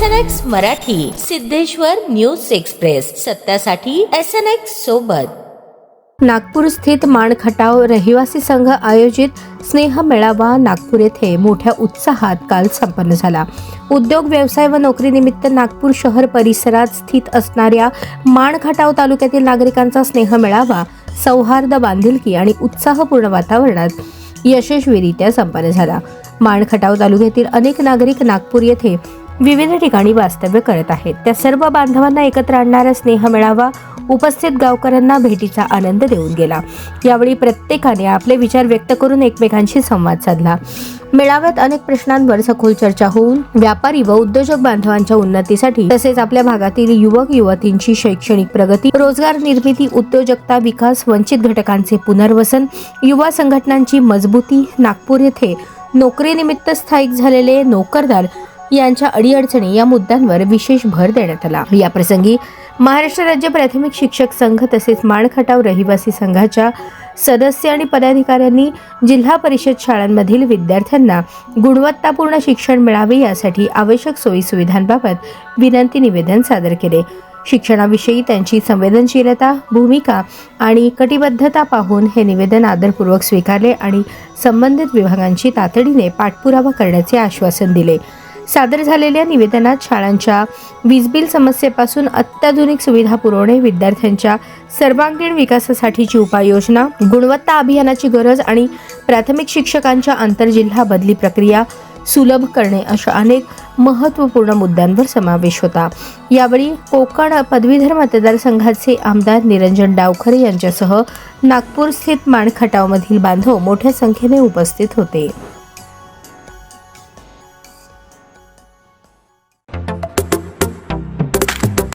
S N X Marathi Siddheshwar news express. सत्यासाठी S N X सोबत. नागपूर स्थित माणखटाव रहिवासी संघ आयोजित स्नेह मेळावा नागपूर येथे मोठ्या उत्साहात काल संपन्न झाला. उद्योग व्यवसाय व नोकरीनिमित्त नागपूर शहर परिसरात स्थित असणाऱ्या माणखटाव तालुक्यातील नागरिकांचा स्नेह मेळावा सौहार्द बांधिलकी आणि उत्साहपूर्ण वातावरणात यशस्वीरित्या संपन्न झाला. माणखटाव तालुक्यातील अनेक नागरिक नागपूर येथे विविध ठिकाणी वास्तव्य करत आहेत. त्या सर्व बांधवांना एकत्र आणणारा स्नेह मेळावा उपस्थित गावकऱ्यांना भेटीचा आनंद देऊन गेला. यावेळी प्रत्येकाने आपले विचार व्यक्त करून एकमेकांशी संवाद साधला. मेळाव्यात अनेक प्रश्नांवर सखोल चर्चा होऊन व्यापारी व उद्योजक बांधवांच्या उन्नतीसाठी तसेच आपल्या भागातील युवक युवतींची शैक्षणिक प्रगती रोजगार निर्मिती उद्योजकता विकास वंचित घटकांचे पुनर्वसन युवा संघटनांची मजबूती नागपूर येथे नोकरीनिमित्त स्थायिक झालेले नोकरदार यांच्या अडीअडचणी या मुद्द्यांवर विशेष भर देण्यात आला. या प्रसंगी महाराष्ट्र राज्य प्राथमिक शिक्षक संघ तसेच माणखटाव रहिवासी संघाच्या सदस्य आणि पदाधिकाऱ्यांनी जिल्हा परिषद शाळांमधील विद्यार्थ्यांना गुणवत्तापूर्ण शिक्षण मिळावे यासाठी आवश्यक सोयी सुविधांबाबत विनंती निवेदन सादर केले. शिक्षणाविषयी त्यांची संवेदनशीलता भूमिका आणि कटिबद्धता पाहून हे निवेदन आदरपूर्वक स्वीकारले आणि संबंधित विभागांची तातडीने पाठपुरावा करण्याचे आश्वासन दिले. सादर झालेल्या निवेदनात शाळांच्या वीजबिल समस्येपासून अत्याधुनिक सुविधा पुरवणे विद्यार्थ्यांच्या सर्वांगीण विकासासाठीची उपाययोजना गुणवत्ता अभियानाची गरज आणि प्राथमिक शिक्षकांच्या आंतरजिल्हा बदली प्रक्रिया सुलभ करणे अशा अनेक महत्त्वपूर्ण मुद्द्यांवर समावेश होता. यावेळी कोकण पदवीधर मतदारसंघाचे आमदार निरंजन डावखरे यांच्यासह नागपूर स्थित माणखटावमधील बांधव मोठ्या संख्येने उपस्थित होते.